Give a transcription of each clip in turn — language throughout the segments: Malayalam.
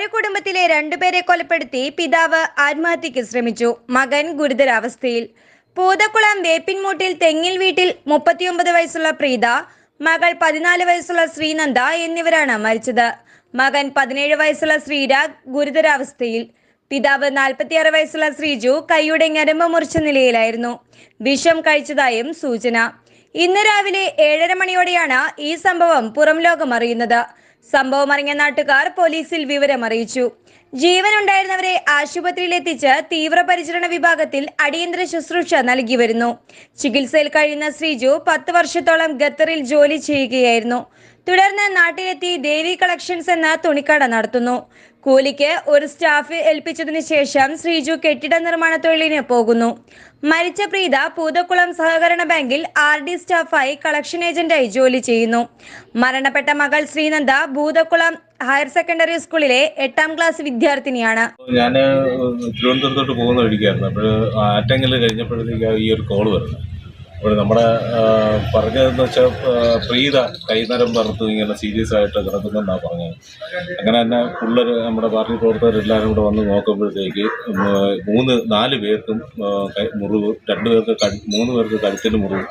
ഒരു കുടുംബത്തിലെ രണ്ടുപേരെ കൊലപ്പെടുത്തി പിതാവ് ആത്മഹത്യക്ക് ശ്രമിച്ചു. മകൻ ഗുരുതരാവസ്ഥയിൽ. പൂതക്കുളം വേപ്പിൻമൂട്ടിൽ തെങ്ങിൽ വീട്ടിൽ മുപ്പത്തിയൊമ്പത് വയസ്സുള്ള പ്രീത മകൾ പതിനാല് വയസ്സുള്ള ശ്രീനന്ദ എന്നിവരാണ് മരിച്ചത്. മകൻ പതിനേഴ് വയസ്സുള്ള ശ്രീരാഗ് ഗുരുതരാവസ്ഥയിൽ. പിതാവ് നാൽപ്പത്തിയാറ് വയസ്സുള്ള ശ്രീജു കൈയുടെ ഞരമ്പ് മുറിച്ച നിലയിലായിരുന്നു. വിഷം കഴിച്ചതായും സൂചന. ഇന്ന് രാവിലെ ഏഴര മണിയോടെയാണ് ഈ സംഭവം പുറം ലോകം അറിയുന്നത്. സംഭവം അറിഞ്ഞ നാട്ടുകാർ പോലീസിൽ വിവരം അറിയിച്ചു. ജീവനുണ്ടായിരുന്നവരെ ആശുപത്രിയിൽ എത്തിച്ച് തീവ്രപരിചരണ വിഭാഗത്തിൽ അടിയന്തര ശുശ്രൂഷ നൽകി വരുന്നു. ചികിത്സയിൽ കഴിയുന്ന ശ്രീജു പത്ത് വർഷത്തോളം ഖത്തറിൽ ജോലി ചെയ്യുകയായിരുന്നു. തുടർന്ന് നാട്ടിലെത്തി ദേവി കളക്ഷൻസ് എന്ന തുണിക്കട നടത്തുന്നു. കൂലിക്ക് ഒരു സ്റ്റാഫ് ഏൽപ്പിച്ചതിന് ശേഷം ശ്രീജു കെട്ടിട നിർമ്മാണ തൊഴിലിന് പോകുന്നു. മരിച്ച പ്രീത പൂതക്കുളം സഹകരണ ബാങ്കിൽ ആർ ഡി സ്റ്റാഫായി കളക്ഷൻ ഏജന്റായി ജോലി ചെയ്യുന്നു. മരണപ്പെട്ട മകൾ ശ്രീനന്ദ ഭൂതക്കുളം ഹയർ സെക്കൻഡറി സ്കൂളിലെ എട്ടാം ക്ലാസ് വിദ്യാർത്ഥിനിയാണ്. ഞാൻ തിരുവനന്തപുരത്തോട്ട് പോകുന്ന വഴിക്കായിരുന്നു. അപ്പോൾ ആറ്റങ്കൽ കഴിഞ്ഞപ്പോഴത്തേക്ക് ഈ ഒരു കോൾ വരുന്നു. അപ്പോൾ നമ്മുടെ പറഞ്ഞതെന്ന് വെച്ചാൽ പ്രീത കൈനരം പറത്ത് ഇങ്ങനെ സീരിയസ് ആയിട്ട് കിടക്കുന്നുണ്ടാണ് പറഞ്ഞത്. അങ്ങനെ തന്നെ പിള്ളേർ നമ്മുടെ പാർട്ടി പ്രവർത്തകരെല്ലാവരും കൂടെ വന്ന് നോക്കുമ്പോഴത്തേക്ക് മൂന്ന് നാല് പേർക്കും മുറിവ് രണ്ട് പേർക്ക് മൂന്ന് പേർക്ക് കഴുത്തിന് മുറിവ്.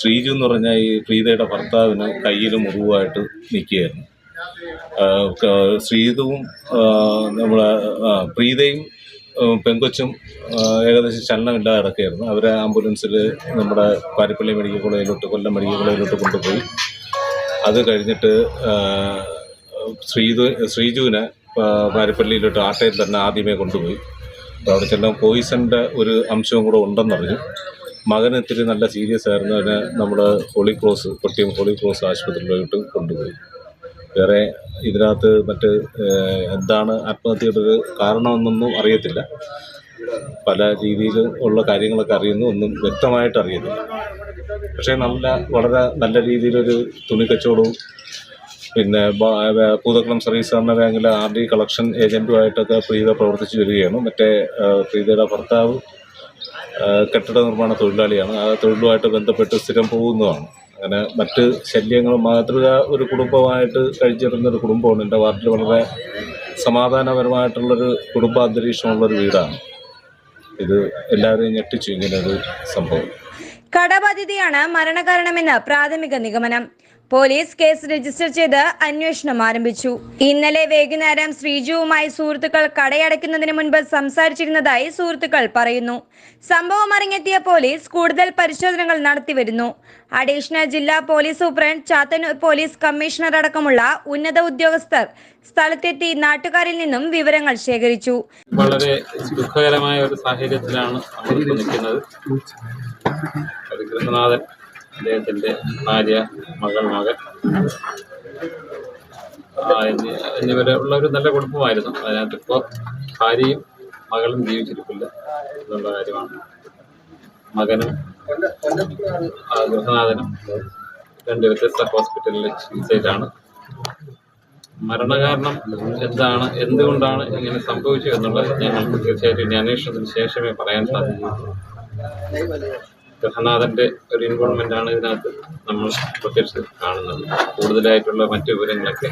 ശ്രീജു എന്ന് പറഞ്ഞാൽ ഈ പ്രീതയുടെ ഭർത്താവിന് കയ്യിൽ മുറിവായിട്ട് നിൽക്കുകയായിരുന്നു. ശ്രീതുവും നമ്മളെ പ്രീതയും പെങ്കൊച്ചും ഏകദേശം ചലനമില്ലാതെ കിടക്കുകയായിരുന്നു. അവരെ ആംബുലൻസിൽ നമ്മുടെ പാരിപ്പള്ളി മെഡിക്കൽ കോളേജിലോട്ട് കൊല്ലം മെഡിക്കൽ കോളേജിലോട്ട് കൊണ്ടുപോയി. അത് കഴിഞ്ഞിട്ട് ശ്രീതു ശ്രീജുവിനെ പാരിപ്പള്ളിയിലോട്ട് ആട്ടയിൽ തന്നെ ആദ്യമേ കൊണ്ടുപോയി. അവിടെ ചെല്ലാൻ പോയിസന്റെ ഒരു അംശവും കൂടെ ഉണ്ടെന്നറിഞ്ഞു. മകന് ഇത്തിരി നല്ല സീരിയസ് ആയിരുന്നു. അതിനെ നമ്മൾ holy cross Kottiyam holy cross ആശുപത്രിയിലോട്ട് കൊണ്ടുപോയി. വേറെ ഇതിനകത്ത് മറ്റ് എന്താണ് ആത്മഹത്യയുടെ കാരണമെന്നൊന്നും അറിയത്തില്ല. പല രീതിയിൽ ഉള്ള കാര്യങ്ങളൊക്കെ അറിയുന്നു ഒന്നും വ്യക്തമായിട്ട് അറിയുന്നില്ല പക്ഷേ നല്ല വളരെ നല്ല രീതിയിലൊരു തുണി കച്ചവടവും പിന്നെ പൂതക്കുളം സർവീസ് സഹകരണ ബാങ്കിലെ ആർ ഡി കളക്ഷൻ ഏജന്റുമായിട്ടൊക്കെ പ്രീത പ്രവർത്തിച്ചു വരികയാണ്. മറ്റേ പ്രീതയുടെ ഭർത്താവ് കെട്ടിട നിർമ്മാണ തൊഴിലാളിയാണ്. ആ തൊഴിലുമായിട്ട് ബന്ധപ്പെട്ട് സ്ഥിരം പോകുന്നതാണ്. അങ്ങനെ മറ്റ് ശല്യങ്ങൾ മാതൃക ഒരു കുടുംബമായിട്ട് കഴിച്ചിരുന്ന ഒരു കുടുംബമാണ്. എന്റെ വാർഡിൽ വളരെ സമാധാനപരമായിട്ടുള്ളൊരു കുടുംബ അന്തരീക്ഷമുള്ളൊരു വീടാണ്. ഇത് എല്ലാവരെയും ഞെട്ടിച്ചു ഇങ്ങനെ ഒരു സംഭവം. കടബാധ്യതയാണ് മരണകാരണമെന്ന് പ്രാഥമിക നിഗമനം. പോലീസ് കേസ് രജിസ്റ്റർ ചെയ്ത് അന്വേഷണം ആരംഭിച്ചു. ഇന്നലെ വൈകുന്നേരം ശ്രീജുവുമായി സുഹൃത്തുക്കൾ കടയടയ്ക്കുന്നതിന് മുൻപ് സംസാരിച്ചിരുന്നതായി സുഹൃത്തുക്കൾ പറയുന്നു. സംഭവം അറിഞ്ഞെത്തിയ പോലീസ് കൂടുതൽ പരിശോധനകൾ നടത്തിവരുന്നു. അഡീഷണൽ ജില്ലാ police superintendent Chathannoor police commissioner അടക്കമുള്ള ഉന്നത ഉദ്യോഗസ്ഥർ സ്ഥലത്തെത്തി നാട്ടുകാരിൽ നിന്നും വിവരങ്ങൾ ശേഖരിച്ചു. വളരെ ദുഃഖകരമായ ഒരു സാഹചര്യത്തിലാണ് അദ്ദേഹത്തിന്റെ ഭാര്യ മകൾ മകൻ. എന്നിവരെ ഉള്ള ഒരു നല്ല കുടുംബമായിരുന്നു അതിനകത്ത്. ഇപ്പോൾ ഭാര്യയും മകളും ജീവിച്ചിരിപ്പില്ല എന്നുള്ള കാര്യമാണ്. മകനും ഗൃഹനാഥനും രണ്ട് വ്യത്യസ്ത ഹോസ്പിറ്റലിലെ ചികിത്സയിലാണ്. മരണകാരണം എന്താണ് എന്തുകൊണ്ടാണ് ഇങ്ങനെ സംഭവിച്ചത് എന്നുള്ളത് ഞങ്ങൾക്ക് തീർച്ചയായിട്ടും ഇനി അന്വേഷണത്തിന് ശേഷമേ പറയാൻ സാധിക്കുകയുള്ളൂ ഗൃഹനാഥന്റെ ഒരു ഇൻവോൾവ്മെന്റ് ആണ് ഇതിനകത്ത് നമ്മൾ പ്രത്യക്ഷ കാണുന്നത്. കൂടുതലായിട്ടുള്ള മറ്റു വിവരങ്ങളൊക്കെ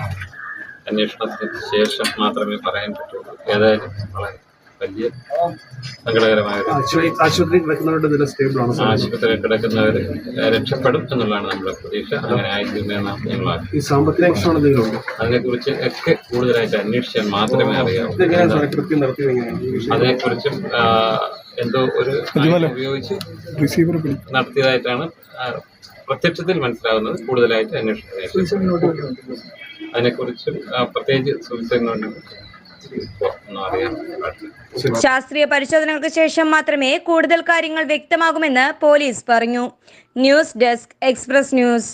അന്വേഷണത്തിന് ശേഷം മാത്രമേ പറയാൻ പറ്റുള്ളൂ ഏതായാലും വളരെ വലിയ സങ്കടകരമായ ആശുപത്രിയിൽ കിടക്കുന്നവരുടെ ആശുപത്രിയിൽ കിടക്കുന്നവർ രക്ഷപ്പെടും എന്നുള്ളതാണ് നമ്മുടെ പ്രതീക്ഷ. അങ്ങനെ ആയിരിക്കുന്ന ഞങ്ങൾ. ഈ സാമ്പത്തിക പ്രശ്നം അതിനെക്കുറിച്ച് ഒക്കെ കൂടുതലായിട്ട് അന്വേഷിച്ചാൽ മാത്രമേ അറിയാവൂ. ഇതെങ്ങനെയാണ് എന്തോ ഒരു ഉപയോഗിച്ച് റിസീവർ നടത്തിയതായിട്ടാണ് പ്രത്യക്ഷത്തിൽ മനസ്സിലാകുന്നത് കൂടുതലായിട്ട് അന്വേഷിക്കുന്നത് അതിനെക്കുറിച്ച് ആ, പ്രത്യേകിച്ച് പാടില്ല. ശാസ്ത്രീയ പരിശോധനകൾക്ക് ശേഷം മാത്രമേ കൂടുതൽ കാര്യങ്ങൾ വ്യക്തമാകുമെന്ന് പോലീസ് പറഞ്ഞു. News desk express news.